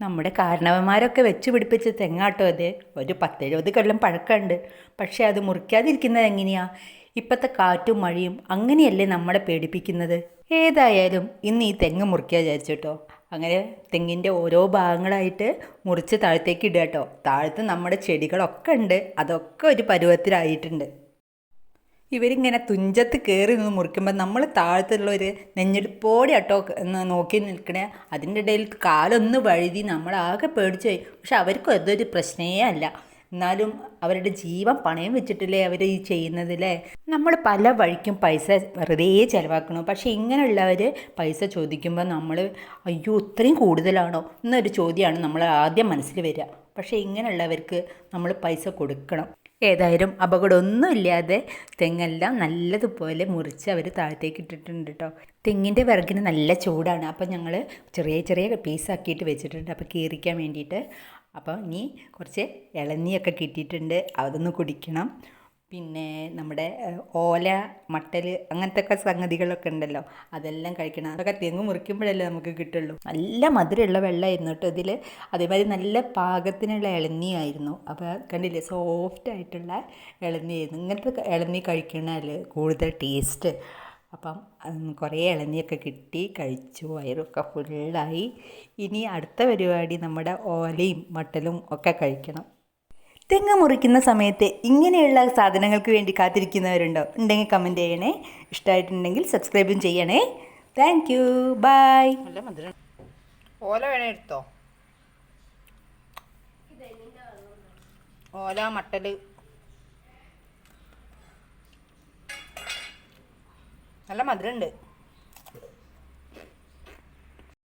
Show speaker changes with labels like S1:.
S1: നമ്മുടെ കാരണവന്മാരൊക്കെ വെച്ച് പിടിപ്പിച്ച തെങ്ങാട്ടോ അത് ഒരു പത്തെഴുപത് കൊല്ലം പഴക്കമുണ്ട്. പക്ഷേ അത് മുറിക്കാതിരിക്കുന്നത് എങ്ങനെയാ? ഇപ്പോഴത്തെ കാറ്റും മഴയും അങ്ങനെയല്ലേ നമ്മളെ പേടിപ്പിക്കുന്നത്? ഏതായാലും ഇന്ന് ഈ തെങ്ങ് മുറിക്കുക വിചാരിച്ചിട്ടോ അങ്ങനെ തെങ്ങിന്റെ ഓരോ ഭാഗങ്ങളായിട്ട് മുറിച്ച് താഴത്തേക്ക് ഇടുക കേട്ടോ താഴത്ത് നമ്മുടെ ചെടികളൊക്കെ ഉണ്ട്. അതൊക്കെ ഒരു പരുവത്തിലായിട്ടുണ്ട്. ഇവരിങ്ങനെ തുഞ്ചത്ത് കയറി നിന്ന് മുറിക്കുമ്പോൾ നമ്മൾ താഴത്തുള്ള ഒരു നെഞ്ഞെടുപ്പോടെ എന്ന് നോക്കി നിൽക്കണേ. അതിന്റെ ഇടയിൽ കാലൊന്ന് വഴുതി നമ്മളാകെ പേടിച്ചു പോയി പക്ഷെ അവർക്കും അതൊരു പ്രശ്നമേ അല്ല. എന്നാലും അവരുടെ ജീവൻ പണയം വെച്ചിട്ടില്ലേ അവർ ഈ ചെയ്യുന്നതില്ലേ നമ്മൾ പല വഴിക്കും പൈസ വെറുതെ ചിലവാക്കണം പക്ഷേ ഇങ്ങനെയുള്ളവർ പൈസ ചോദിക്കുമ്പോൾ നമ്മൾ അയ്യോ ഇത്രയും കൂടുതലാണോ? എന്നൊരു ചോദ്യമാണ് നമ്മൾ ആദ്യം മനസ്സിൽ വരിക. പക്ഷേ ഇങ്ങനെയുള്ളവർക്ക് നമ്മൾ പൈസ കൊടുക്കണം. ഏതായാലും അപകടമൊന്നുമില്ലാതെ തെങ്ങെല്ലാം നല്ലതുപോലെ മുറിച്ച് അവർ താഴത്തേക്ക് ഇട്ടിട്ടുണ്ട് കേട്ടോ തെങ്ങിന്റെ വിറകിന് നല്ല ചൂടാണ്. അപ്പോൾ ഞങ്ങൾ ചെറിയ ചെറിയ പീസാക്കിയിട്ട് വെച്ചിട്ടുണ്ട്. അപ്പോൾ കീറിക്കാൻ വേണ്ടിയിട്ട്. അപ്പോൾ ഇനി കുറച്ച് ഇളനിയൊക്കെ കിട്ടിയിട്ടുണ്ട്. അതൊന്ന് കുടിക്കണം. പിന്നെ നമ്മുടെ ഓല മട്ടൽ അങ്ങനത്തെ ഒക്കെ സംഗതികളൊക്കെ ഉണ്ടല്ലോ. അതെല്ലാം കഴിക്കണം. അതൊക്കെ തെങ്ങ് മുറിക്കുമ്പോഴല്ലേ നമുക്ക് കിട്ടുള്ളൂ. നല്ല മധുരമുള്ള വെള്ളമായിരുന്നു കേട്ടോ ഇതിൽ അതേമാതിരി നല്ല പാകത്തിനുള്ള ഇളനിയായിരുന്നു. അപ്പോൾ കണ്ടില്ലേ സോഫ്റ്റ് ആയിട്ടുള്ള ഇളനിയായിരുന്നു. ഇങ്ങനത്തെ ഇളനി കഴിക്കണല്ലേ കൂടുതൽ ടേസ്റ്റ് അപ്പം കുറേ ഇളനിയൊക്കെ കിട്ടി കഴിച്ചു. വയറൊക്കെ ഫുള്ളായി ഇനി അടുത്ത പരിപാടി നമ്മുടെ ഓലയും മട്ടലും ഒക്കെ കഴിക്കണം. തെങ്ങ് മുറിക്കുന്ന സമയത്ത് ഇങ്ങനെയുള്ള സാധനങ്ങൾക്ക് വേണ്ടി കാത്തിരിക്കുന്നവരുണ്ടോ? ഉണ്ടെങ്കിൽ കമന്റ് ചെയ്യണേ. ഇഷ്ടമായിട്ടുണ്ടെങ്കിൽ സബ്സ്ക്രൈബും ചെയ്യണേ. താങ്ക് യു ബൈ
S2: ഓല വേണേ എടുത്തോ? ഓല മട്ടൽ. നല്ല മധുരമുണ്ട്.